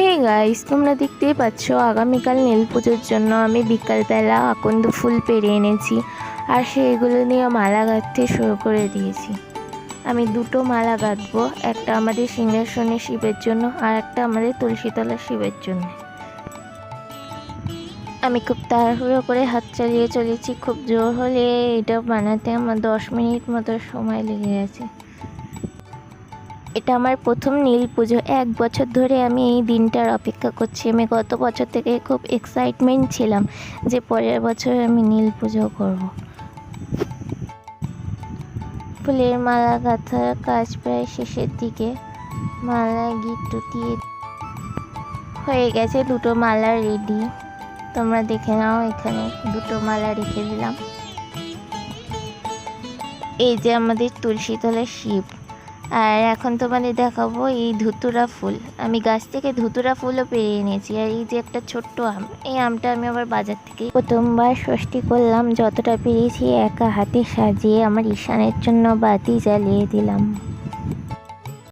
Hey guys তোমরা দেখতেই পাচ্ছ আগামীকাল নীল পুজোর জন্য আমি বিকালবেলা আকন্দ ফুল পেরে এনেছি আর সেইগুলো নিয়ে মালা গাঁথতে শুরু করে দিয়েছি। আমি দুটো মালা গাঁথবো, একটা আমাদের সিংহাসনের শিবের জন্য আর একটা আমাদের তুলসীতলা শিবের জন্য। আমি খুব তাড়াহুড়ো করে হাত চালিয়ে চলেছি, খুব জোর হলে এটা বানাতে আমার দশ মিনিট মতো সময় লেগে গেছে। এটা আমার প্রথম নীল পুজো। এক বছর ধরে আমি এই দিনটার অপেক্ষা করছি। আমি গত বছর থেকে খুব এক্সাইটমেন্ট ছিলাম যে পরের বছর আমি নীল পুজো করব। ফুলের মালা, গাঁথার কাজ প্রায় শেষের দিকে। মালা গিট দিয়ে হয়ে গেছে, দুটো মালা রেডি তোমরা দেখে নাও, এখানে দুটো মালা রেখে দিলাম। এই যে আমাদের তুলসী তুলসীতলার শিব। আর এখন তোমাদের দেখাবো এই ধুতুরা ফুল। আমি গাছ থেকে ধুতুরা ফুলও পেয়ে এনেছি, আর এই যে একটা ছোট্ট আম, এই আমটা আমি আবার বাজার থেকে প্রথমবার ষষ্ঠী করলাম, যতটা পেরেছি একা হাতে সাজিয়ে আমার ঈশানের জন্য বাতি জ্বালিয়ে দিলাম।